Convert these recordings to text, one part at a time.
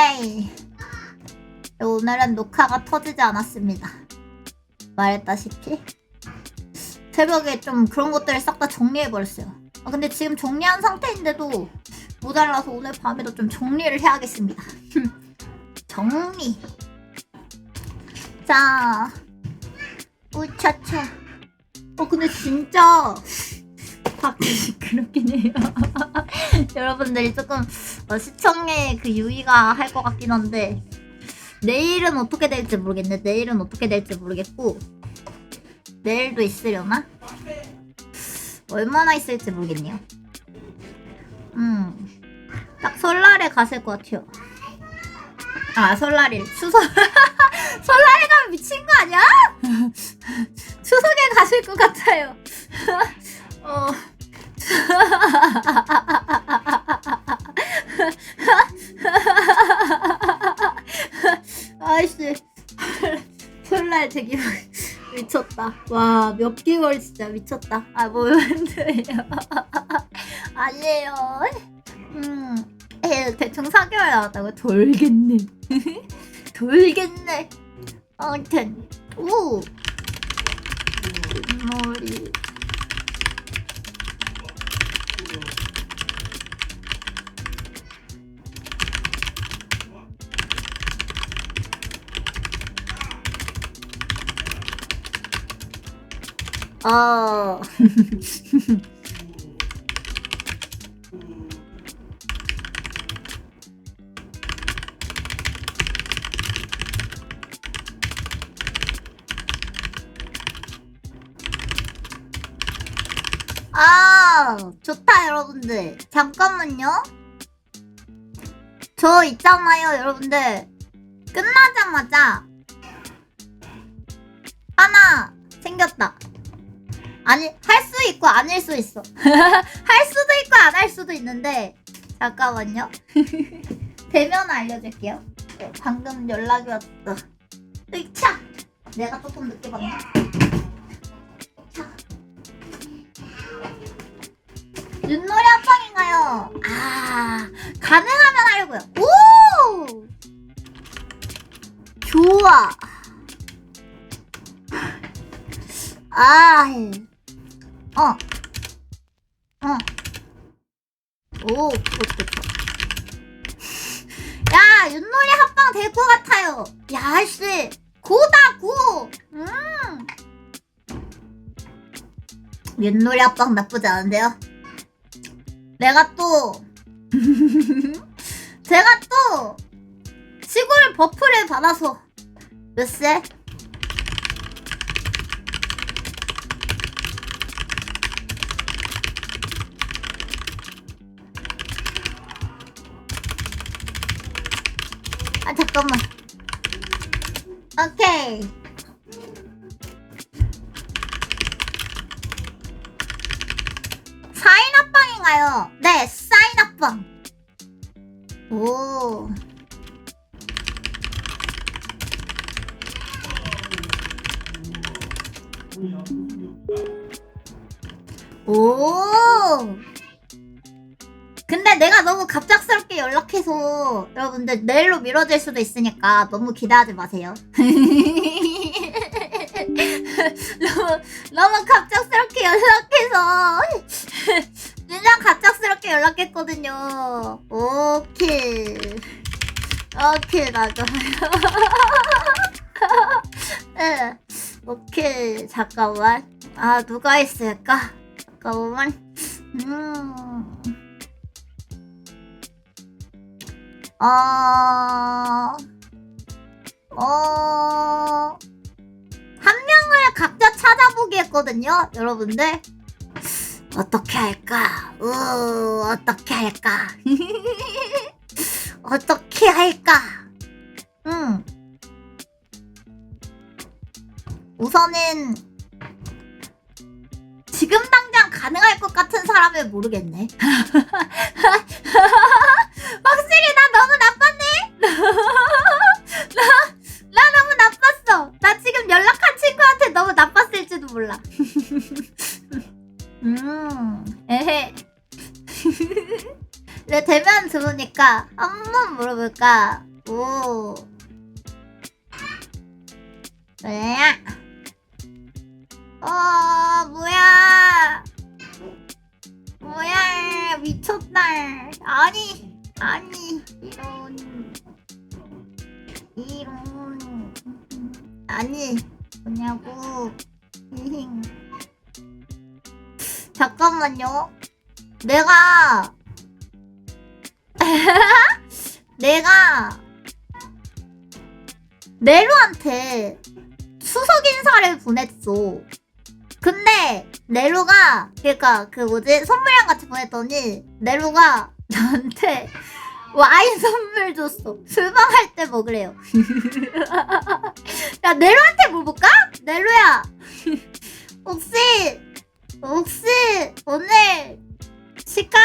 오케이. 오늘은 녹화가 터지지 않았습니다. 말했다시피 새벽에 좀 그런 것들을 싹 다 정리해버렸어요. 아, 근데 지금 정리한 상태인데도 모자라서 오늘 밤에도 좀 정리를 해야겠습니다. 정리. 자, 우차차. 어 근데 진짜 밖이 시끄럽긴 해요. 여러분들이 조금 어, 시청에 그 유의가 할 것 같긴 한데 내일은 어떻게 될지 모르겠네. 내일은 어떻게 될지 모르겠고 내일도 있으려나? 얼마나 있을지 모르겠네요. 음, 딱 설날에 갔을 것 같아요. 아 설날일 추석 설날에 가면 미친 거 아니야? 추석에 가실 것 같아요. 어. 미쳤다. 와 몇 개월 진짜 미쳤다. 아 뭐였는데요? 아니에요. 음 에, 대충 4개월 나왔다고 돌겠네. 돌겠네. 아무튼 아, 좋다, 여러분들. 잠깐만요. 저 있잖아요, 여러분들. 끝나자마자 하나 생겼다. 아니, 할 수 있고 아닐 수 있어. 할 수도 있고 안 할 수도 있는데, 잠깐만요. 대면 알려줄게요. 어, 방금 연락이 왔어. 으차! 내가 조금 늦게 봤나? 자. 윷놀이 합방인가요? 아, 가능하면 하려고요. 오! 좋아. 아, 어, 어, 오, 그렇죠, 그렇죠. 야, 윷놀이 합방 될 것 같아요. 야, 씨, 고다 고. 음. 윷놀이 합방 나쁘지 않은데요? 내가 또 제가 또 시골 버프를 받아서 몇 세? 아 잠깐만 오케이 사인 합방인가요? 네, 사인 합방. 오. 오. 근데 내가 너무 갑작스럽게 연락해서 여러분들 내일로 미뤄질 수도 있으니까 너무 기대하지 마세요. 너무 너무 갑작스럽게 연락해서 그냥 갑작스럽게 연락했거든요. 오케이. 오케이, 나도. 네. 오케이, 잠깐만. 아, 누가 있을까? 잠깐만. 음. 어, 어, 한 명을 각자 찾아보기 했거든요, 여러분들. 어떻게 할까? 우, 어떻게 할까? 어떻게 할까? 음. 우선은 지금 당장 가능할 것 같은 사람을 모르겠네. 확실히 몰라. 음, 에헤. 네, 대면 들어오니까 한번 물어볼까? 오. 뭐야? 어, 뭐야? 뭐야? 미쳤다. 아니, 아니, 이런. 이런. 아니, 뭐냐고. 잠깐만요. 내가 내가 네로한테 추석 인사를 보냈어. 근데 네로가 그러니까 그 뭐지 선물이랑 같이 보냈더니 네로가 나한테 와인 선물 줬어. 술방할 때 먹으래요. 야 네로한테 물어볼까? 네로야 혹시 혹시 오늘 시간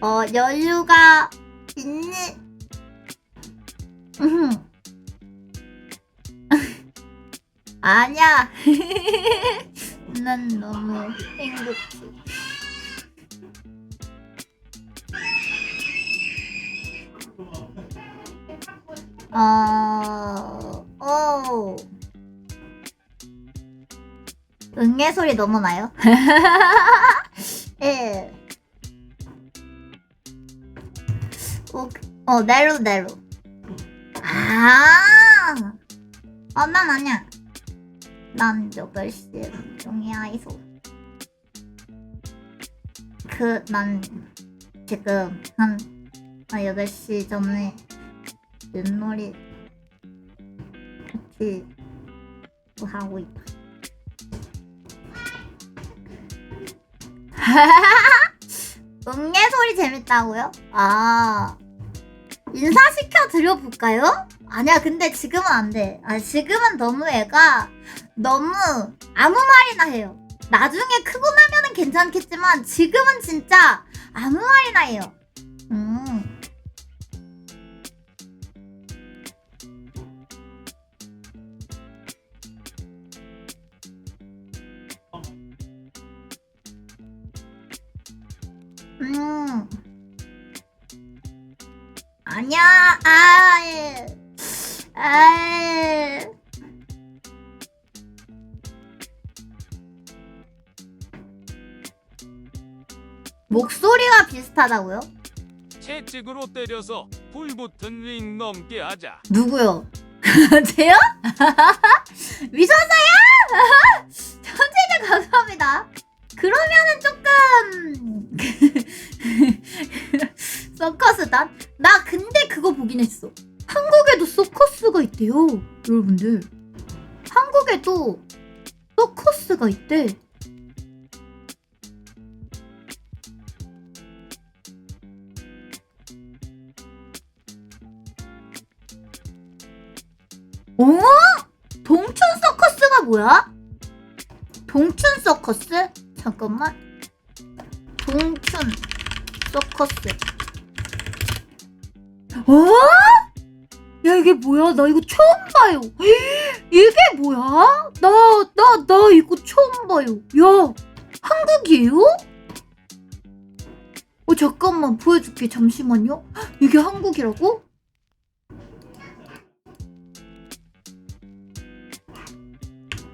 어 여유가 있니? 음. 아니야. 난 너무 행복해. 어, 어. 응애 소리 너무 나요? 예. 어, 어, 네로, 네로. 아! 어, 난 아니야. 난 8시에 종이야에서. 그, 난 지금 한, 한 8시 전에 윷놀이 같이 또 하고 있다. 응애 소리 재밌다고요? 아 인사시켜 드려볼까요? 아니야 근데 지금은 안돼 아 지금은 너무 애가 너무 아무 말이나 해요 나중에 크고 나면은 괜찮겠지만 지금은 진짜 아무 말이나 해요 목소리가 비슷하다고요? 채찍으로 때려서 불 붙은 링 넘게 하자. 누구요? 제요? 미쳤어요? 천재자 감사합니다. 그러면은 조금 서커스단? 나 근데 그거 보긴 했어. 한국에도 서커스가 있대요, 여러분들. 한국에도 서커스가 있대. 어? 동춘 서커스가 뭐야? 동춘 서커스? 잠깐만. 동춘 서커스. 어? 야 이게 뭐야? 나 이거 처음 봐요. 이게 뭐야? 나 나 나 이거 처음 봐요. 야 한국이에요? 어 잠깐만 보여줄게 잠시만요. 이게 한국이라고?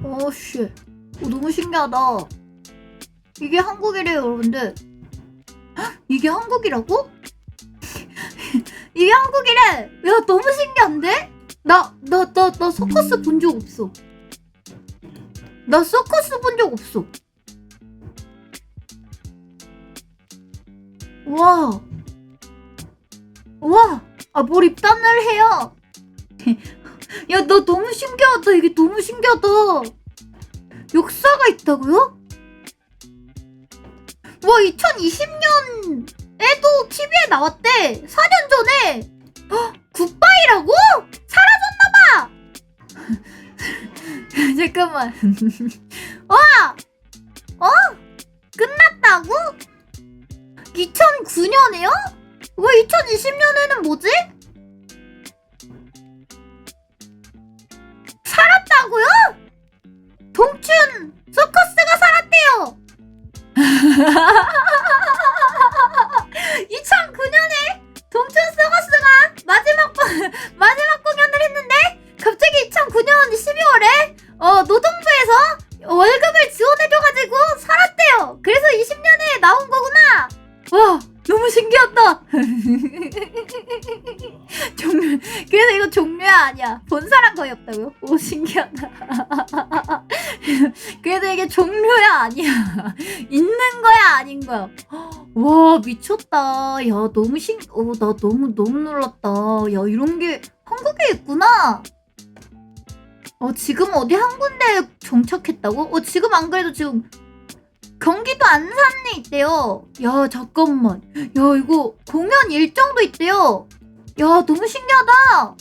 어씨, 어, 너무 신기하다. 이게 한국이래요, 여러분들. 헉, 이게 한국이라고? 이게 한국이래. 야, 너무 신기한데? 나, 나, 나, 나 서커스 본 적 없어. 나 서커스 본 적 없어. 와. 와. 아, 뭘 입단을 해요. 야, 나 너무 신기하다. 이게 너무 신기하다. 역사가 있다고요? 와, 2020년에도 TV에 나왔대. 4년 전에. 헉, 굿바이라고? 사라졌나봐. 잠깐만. 와, 어? 끝났다고? 2009년에요? 왜 2020년에는 뭐지? 살았다고요? 동춘 소커스가 살았대요. 2009년에 동춘 소커스가 마지막 마지막 공연을 했는데 갑자기 2009년 12월에 어, 노동부에서 월급을 지원해줘가지고 살았대요. 그래서 20년에 나온 거구나. 와 너무 신기하다. 종류 그래서 이거 종류야 아니야. 본사랑 거의 없다고요. 오 신기하다. 그래도 이게 종류야 아니야? 있는 거야 아닌 거야? 와 미쳤다. 야 너무 신 어나 너무 너무 놀랐다. 야 이런 게 한국에 있구나. 어 지금 어디 한 군데 정착했다고? 어 지금 안 그래도 지금 경기도 안산에 있대요. 야 잠깐만. 야 이거 공연 일정도 있대요 야 너무 신기하다.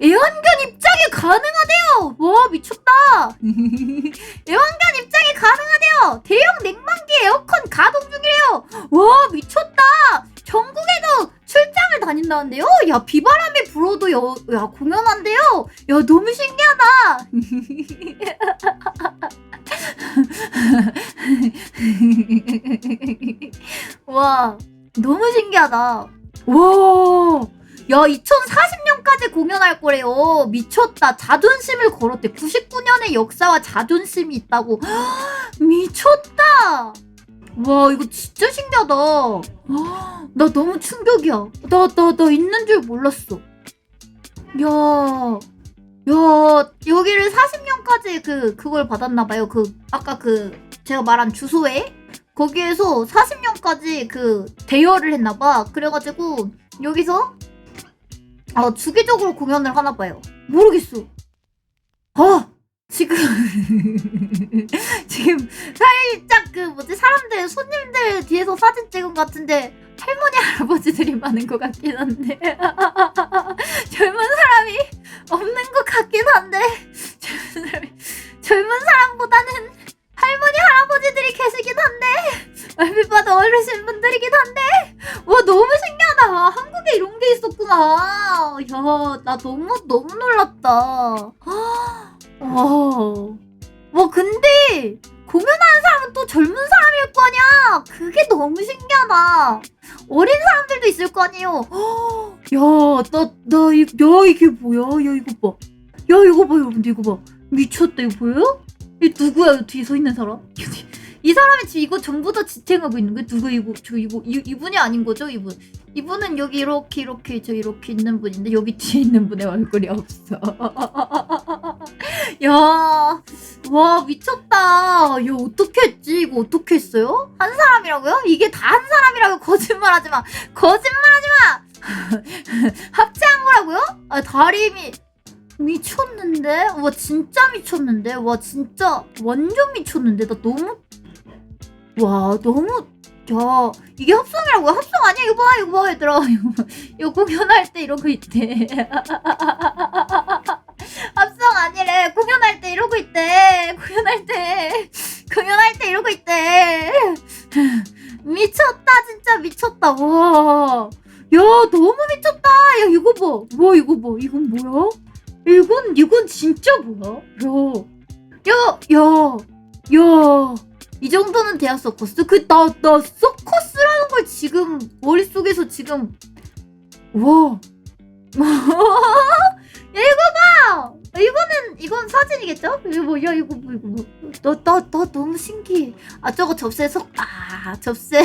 애완견 입장이 가능하대요. 와 미쳤다. 애완견 입장이 가능하대요. 대형 냉방기 에어컨 가동 중이래요. 와 미쳤다. 전국에도 출장을 다닌다는데요? 야 비바람이 불어도 여, 야 공연한대요. 야 너무 신기하다. 와 너무 신기하다. 와 야, 2040년까지 공연할 거래요. 미쳤다. 자존심을 걸었대. 99년의 역사와 자존심이 있다고. 미쳤다. 와, 이거 진짜 신기하다. 나 너무 충격이야. 나, 나, 나 있는 줄 몰랐어. 야, 야, 여기를 40년까지 그, 그걸 받았나봐요. 그, 아까 그, 제가 말한 주소에. 거기에서 40년까지 그, 대여를 했나봐. 그래가지고, 여기서 아, 주기적으로 공연을 하나 봐요. 모르겠어. 아, 지금 지금 살짝 그 뭐지 사람들 손님들 뒤에서 사진 찍은 것 같은데 할머니 할아버지들이 많은 것 같긴 한데 젊은 사람이 없는 것 같긴 한데 젊은 사람이 젊은 사람보다는 할머니 할아버지들이 계시긴 한데 봐도 어르신 분들이긴 한데. 와 너무 신기하다. 한국에 이런 게 있었구나. 야나 너무 너무 놀랐다. 와, 와 근데 공연하는 사람은 또 젊은 사람일 거 아니야? 그게 너무 신기하다. 어린 사람들도 있을 거 아니에요. 야나나 이, 야 이게 뭐야? 야 이거 봐야 이거 봐 여러분들 이거 봐. 미쳤다 이거 보여요? 이 누구야? 이 뒤에 서 있는 사람? 이 사람이 지금 이거 전부 다 지탱하고 있는 거야? 누구 이거 저 이거 이, 이분이 아닌 거죠 이분? 이분은 여기 이렇게 이렇게 저 이렇게 있는 분인데 여기 뒤에 있는 분의 얼굴이 없어. 야, 와 미쳤다. 야 어떻게 했지? 이거 어떻게 했어요? 한 사람이라고요? 이게 다 한 사람이라고 거짓말하지 마. 거짓말하지 마. 합체한 거라고요? 아 다리미 미쳤는데? 와 진짜 미쳤는데? 와 진짜 완전 미쳤는데? 나 너무 와 너무 야 이게 합성이라고요? 합성 아니야? 이거 봐 이거 봐 얘들아. 이거, 봐. 이거 공연할 때 이러고 있대. 합성 아니래. 공연할 때 이러고 있대. 공연할 때 공연할 때 이러고 있대. 미쳤다 진짜 미쳤다. 와야 너무 미쳤다. 야 이거 봐와 이거 봐 이건 뭐야? 이건 이건 진짜 뭐야? 야야야 야 이 정도는 돼야 서커스? 그, 나, 나 서커스라는 걸 지금, 머릿속에서 지금, 와. 야, 이거 봐! 이거는, 이건 사진이겠죠? 이거 뭐, 야, 이거 뭐, 이거 뭐. 나, 나, 나 너무 신기해. 아, 저거 접시에 석, 아, 접시에.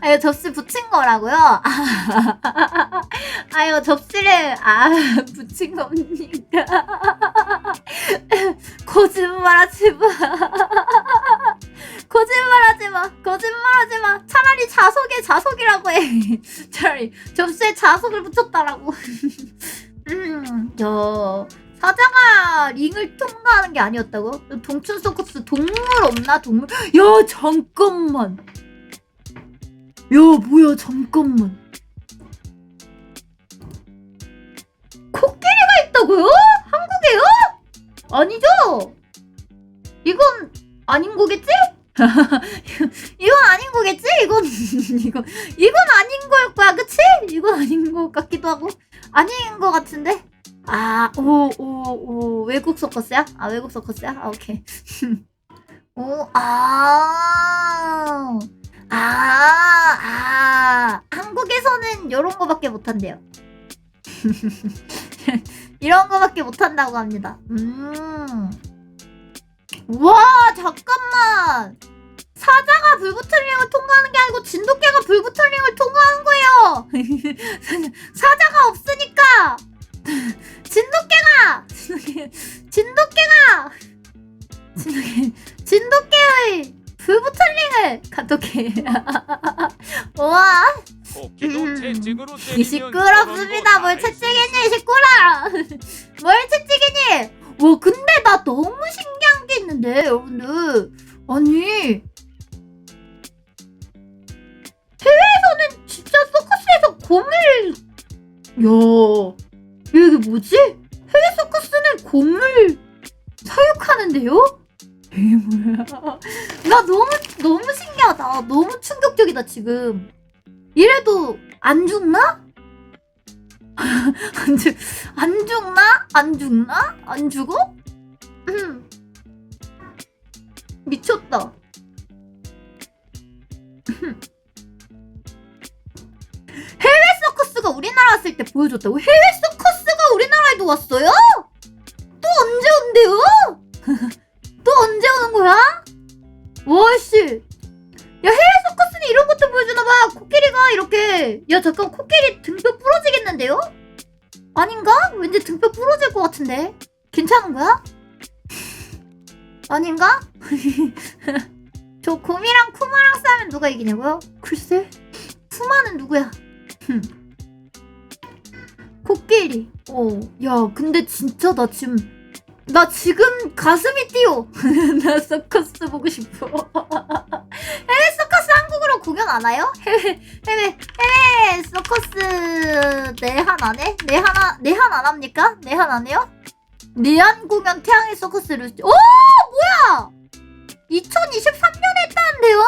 아, 이거 접시 붙인 거라고요? 아, 아 이거 접시를, 아, 붙인 겁니까? 거짓말하지 마. 거짓말하지 마. 거짓말하지 마. 차라리 자석에 자석이라고 해. 차라리 접시에 자석을 붙였다라고. 음, 야. 사자가 링을 통과하는 게 아니었다고? 동춘 서커스 동물 없나? 동물? 야, 잠깐만. 야, 뭐야, 잠깐만. 코끼리가 있다고요? 한국에요? 아니죠? 이건 아닌 거겠지? 이건 아닌 거겠지? 이건 이거 이건 아닌 걸 거야, 그치? 이건 아닌 것 같기도 하고 아닌 것 같은데. 아, 오, 오, 오, 외국 서커스야? 아, 외국 서커스야? 아, 오케이. 오, 아, 아, 아, 한국에서는 이런 거밖에 못한대요. 이런 거밖에 못한다고 합니다. 음. 와, 잠깐만. 사자가 불부틀링을 통과하는 게 아니고 진돗개가 불부틀링을 통과하는 거예요. 시끄럽습 안 죽나? 안 죽어? 음. 미쳤다. 해외 서커스가 우리나라 왔을 때 보여줬다고? 해외 서커스가 우리나라에도 왔어요? 또 언제 온대요? 또 언제 오는 거야? 와씨 야 해외 서커스는 이런 것도 보여주나봐 코끼리가 이렇게 야 잠깐 코끼리 등뼈 부러지겠는데요? 아닌가? 왠지 등뼈 부러질 것 같은데 괜찮은 거야? 아닌가? 저 곰이랑 쿠마랑 싸우면 누가 이기냐고요? 글쎄 쿠마는 누구야? 흠. 코끼리 어 야 근데 진짜 나 지금 나 지금 가슴이 뛰어 나 서커스 보고 싶어 와요? 해외 해외 해외 서커스 내한 안 해? 내한 안- 내한 안 합니까? 내한 안 해요? 내한 공연 태양의 서커스를 오 뭐야 2023년에 했다는데요?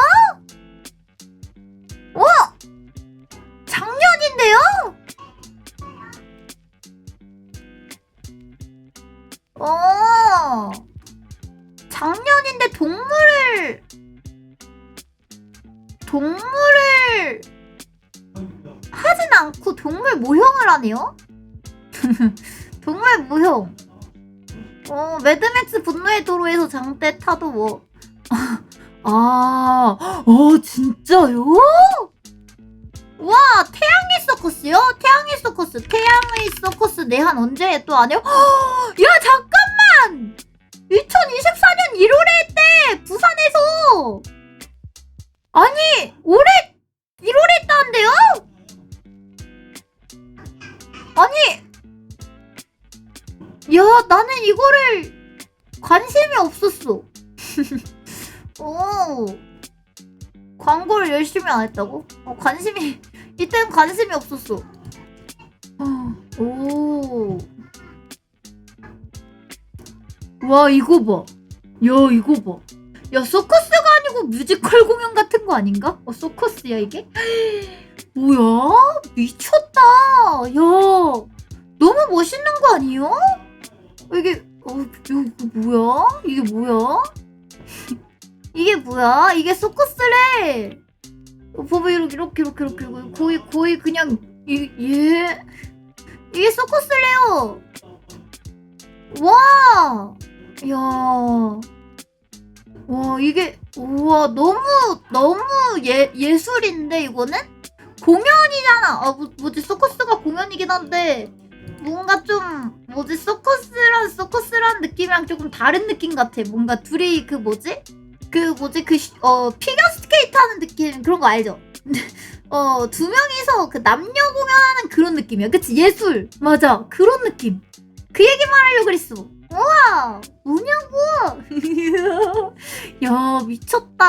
어 작년인데요? 어 작년인데 동물을 동물을 하진 않고 동물 모형을 하네요? 동물 모형. 어, 매드맥스 분노의 도로에서 장대 타도 뭐. 아, 어, 진짜요? 와, 태양의 서커스요? 태양의 서커스, 태양의 서커스 내한 언제 또 안 해요? 야, 잠깐만! 2024년 1월에 했대! 부산에서! 아니, 올해 1월에 했다는데요? 아니, 야, 나는 이거를 관심이 없었어. 오, 광고를 열심히 안 했다고? 어, 관심이, 이때는 관심이 없었어. 어, 오. 와, 이거 봐. 야, 이거 봐. 야, 서커스가 아니고 뮤지컬 공연 같은 거 아닌가? 어, 서커스야, 이게? 뭐야? 미쳤다. 야, 너무 멋있는 거 아니에요? 어, 이게, 어, 이거 뭐야? 이게 뭐야? 이게 뭐야? 이게 서커스래. 어, 봐봐, 이렇게, 이렇게, 이렇게, 이렇게. 이렇게. 거의, 거의 그냥, 이, 예. 이게 서커스래요. 와! 야. 와, 이게, 우와, 너무, 너무 예, 예술인데, 이거는? 공연이잖아. 아, 뭐, 뭐지, 서커스가 공연이긴 한데, 뭔가 좀, 뭐지, 서커스란, 서커스란 느낌이랑 조금 다른 느낌 같아. 뭔가 둘이 그 뭐지? 그 뭐지, 그, 시- 어, 피겨 스케이트 하는 느낌, 그런 거 알죠? 어, 두 명이서 그 남녀 공연하는 그런 느낌이야. 그치? 예술. 맞아. 그런 느낌. 그 얘기만 하려고 그랬어. 우와! 뭐냐고! 야, 미쳤다.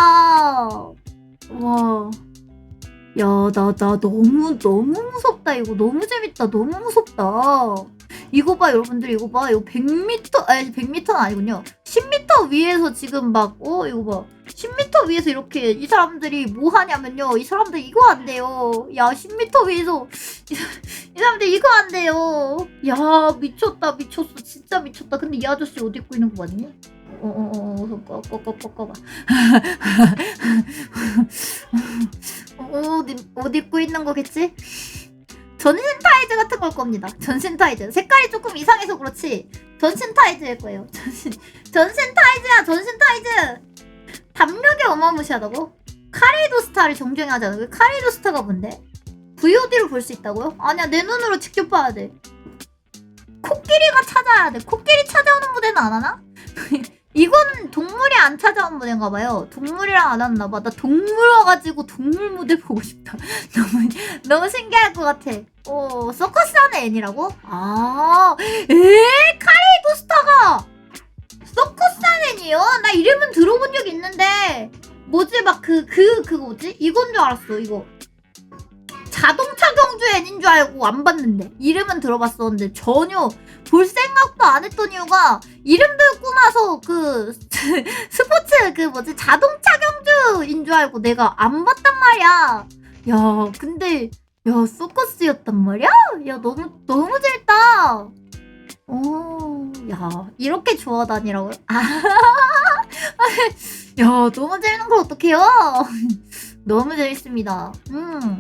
와. 야, 나, 나 너무, 너무 무섭다. 이거 너무 재밌다. 너무 무섭다. 이거 봐, 여러분들. 이거 봐. 이거 100m, 아니, 100m는 아니군요. 10m 위에서 지금 막, 어, 이거 봐. 10m 위에서 이렇게 이 사람들이 뭐 하냐면요. 이 사람들 이거 안 돼요. 야, 10m 위에서 이, 사람들 이거 안 돼요. 야, 미쳤다. 미쳤어. 진짜 미쳤다. 근데 이 아저씨 옷 입고 있는 거 맞니? 어, 어, 어, 어, 꺼, 꺼, 꺼, 꺼, 꺼봐. 옷, 입- 옷 입고 있는 거겠지? 전신 타이즈 같은 걸 겁니다. 전신 타이즈. 색깔이 조금 이상해서 그렇지. 전신 타이즈일 거예요. 전신, 전신 타이즈야, 전신 타이즈! 담력이 어마무시하다고? 카레이도 스타를 정정해 하잖아. 그 카레이도 스타가 뭔데? VOD로 볼 수 있다고요? 아니야, 내 눈으로 직접 봐야 돼. 코끼리가 찾아야 돼. 코끼리 찾아오는 무대는 안 하나? 이건 동물이 안 찾아온 무대인가 봐요. 동물이랑 안 왔나 봐. 나 동물 와가지고 동물 무대 보고 싶다. 너무, 너무 신기할 것 같아. 어, 서커스 하는 애니라고? 아, 에 카레이도 스타가 서커스 하는 애니요? 나 이름은 들어본 적 있는데, 뭐지, 막 그, 그, 그거 뭐지? 이건 줄 알았어, 이거. 자동차 경주 애니인 줄 알고 안 봤는데 이름은 들어봤었는데 전혀 볼 생각도 안 했던 이유가 이름 듣고 나서 그 스포츠 그 뭐지 자동차 경주인 줄 알고 내가 안 봤단 말이야. 야 근데 야 서커스였단 말이야? 야 너무 너무 재밌다. 오, 야 이렇게 좋아 다니라고요? 아, 야 너무 재밌는 걸 어떡해요? 너무 재밌습니다. 음.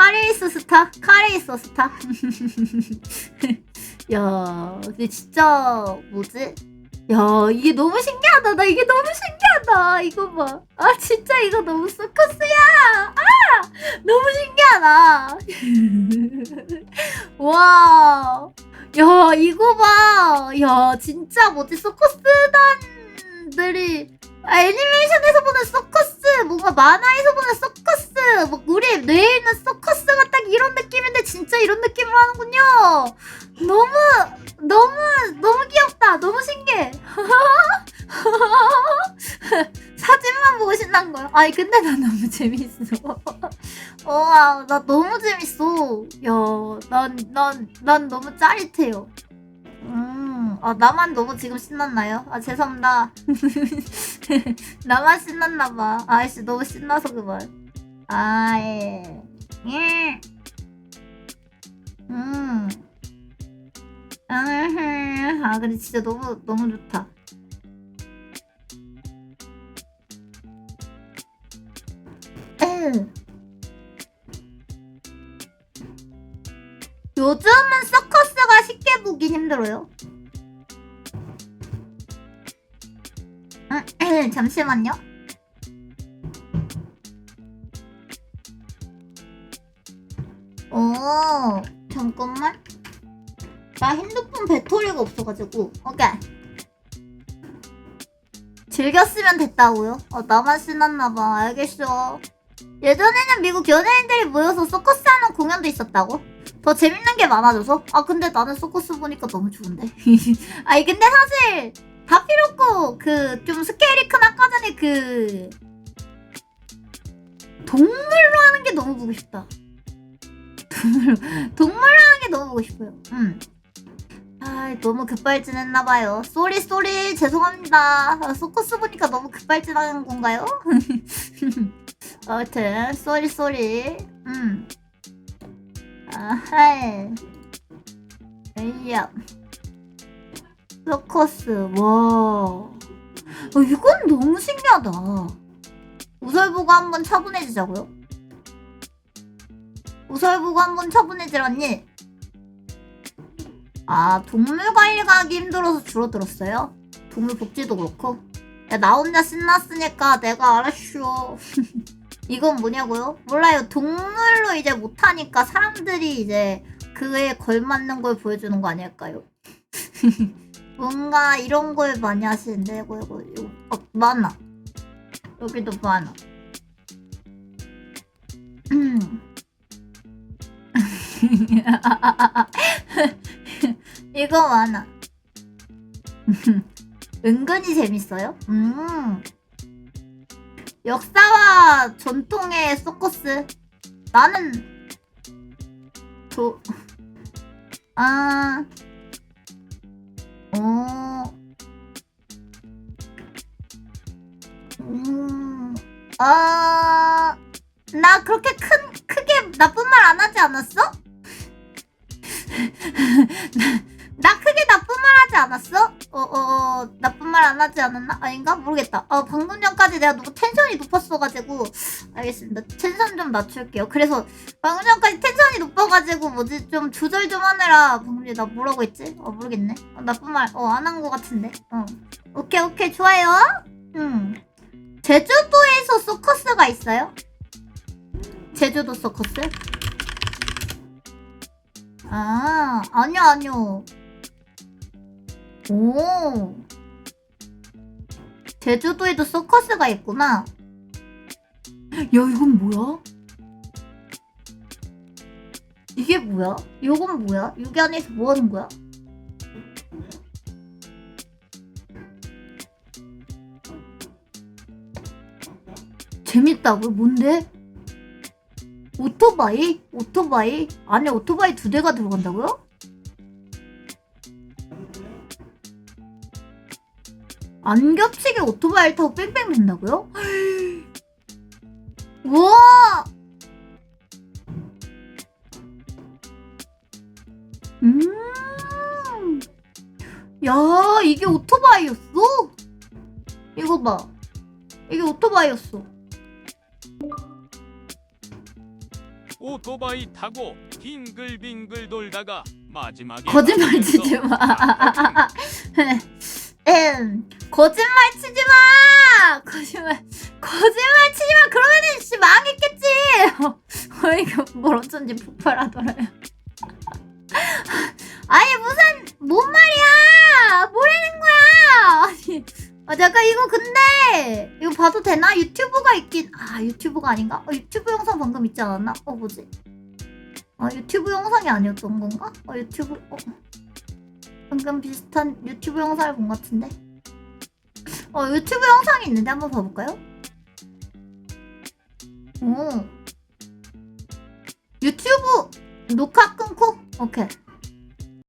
카레이스 스타? 카레이스 스타? 야, 근데 진짜 뭐지? 야, 이게 너무 신기하다. 나 이게 너무 신기하다. 이거 봐. 아, 진짜 이거 너무 서커스야. 아, 너무 신기하다. 와, 야, 이거 봐. 야, 진짜 뭐지? 서커스단들이 아, 애니메이션에서 보는 서커스, 뭔가 만화에서 보는 서커스, 뭐 우리 뇌에 있는 서커스가 딱 이런 느낌인데 진짜 이런 느낌으로 하는군요. 너무 너무 너무 귀엽다. 너무 신기해. 사진만 보고 신난 거야. 아니 근데 나 너무 재밌어. 와, 나 너무 재밌어. 야, 난난난 너무 짜릿해요. 음, 아 나만 너무 지금 신났나요? 아 죄송합니다. 나만 신났나봐. 아이씨, 너무 신나서 그만. 아, 예. 예. 음. 아, 근데 진짜 너무, 너무 좋다. 음. 요즘은 서커스가 쉽게 보긴 힘들어요. 음, 잠시만요. 오, 잠깐만. 나 핸드폰 배터리가 없어가지고. 오케이. 즐겼으면 됐다고요? 어, 나만 신났나봐. 알겠어. 예전에는 미국 연예인들이 모여서 서커스 하는 공연도 있었다고? 더 재밌는 게 많아져서? 아, 근데 나는 서커스 보니까 너무 좋은데. 아니, 근데 사실 다 필요 없고, 그, 좀 스케일이 큰 아까 전에 그, 동물로 하는 게 너무 보고 싶다. 동물로, 동물로 하는 게 너무 보고 싶어요. 음. 아, 너무 급발진했나봐요. 쏘리, 쏘리, 죄송합니다. 아, 서커스 보니까 너무 급발진한 건가요? 아무튼, 쏘리, 쏘리. 음. 아하이. 에이야. 서커스, 와. 어, 이건 너무 신기하다. 우설 보고 한번 차분해지자고요? 우설 보고 한번 차분해지라니? 아, 동물 관리가 하기 힘들어서 줄어들었어요? 동물 복지도 그렇고? 야, 나 혼자 신났으니까 내가 알았쇼. 이건 뭐냐고요? 몰라요. 동물로 이제 못하니까 사람들이 이제 그에 걸맞는 걸 보여주는 거 아닐까요? 뭔가 이런 걸 많이 하시는데 이거 이거 이거 어, 많아. 여기도 많아. 음. 이거 많아. 은근히 재밌어요. 음. 역사와 전통의 서커스. 나는 도 아. 음. 아. 나 그렇게 큰 크게 나쁜 말 안 하지 않았어? 나 크게 나쁜 말 하지 않았어? 어, 어, 어, 나쁜 말 안 하지 않았나? 아닌가? 모르겠다. 어, 방금 전까지 내가 너무 텐션이 높았어가지고. 알겠습니다. 텐션 좀 낮출게요. 그래서, 방금 전까지 텐션이 높아가지고, 뭐지, 좀 조절 좀 하느라, 방금 전에 나 뭐라고 했지? 어, 모르겠네. 어, 나쁜 말, 어, 안 한 것 같은데. 어. 오케이, 오케이, 좋아요. 음. 제주도에서 서커스가 있어요? 제주도 서커스? 아, 아니요, 아니요. 오. 제주도에도 서커스가 있구나. 야, 이건 뭐야? 이게 뭐야? 이건 뭐야? 여기 안에서 뭐 하는 거야? 재밌다고? 뭔데? 오토바이? 오토바이? 안에 오토바이 두 대가 들어간다고요? 안 겹치게 오토바이를 타고 뺑뺑 돈다고요? 우와! 음. 야, 이게 오토바이였어? 이거 봐. 이게 오토바이였어. 오토바이 타고 빙글빙글 돌다가 마지막에 거짓말 치지 마. 아, 음, 거짓말 치지 마. 거짓말, 거짓말 치지 마. 그러면은 씨 망했겠지. 어, 이거 뭘 어쩐지 폭발하더라요. 아니 무슨 뭔 말 아 잠깐 이거 근데 이거 봐도 되나? 유튜브가 있긴 아 유튜브가 아닌가? 어, 유튜브 영상 방금 있지 않았나? 어 뭐지? 아 유튜브 영상이 아니었던 건가? 어 유튜브 어. 방금 비슷한 유튜브 영상을 본 것 같은데. 어, 유튜브 영상이 있는데 한번 봐볼까요? 오. 유튜브 녹화 끊고? 오케이.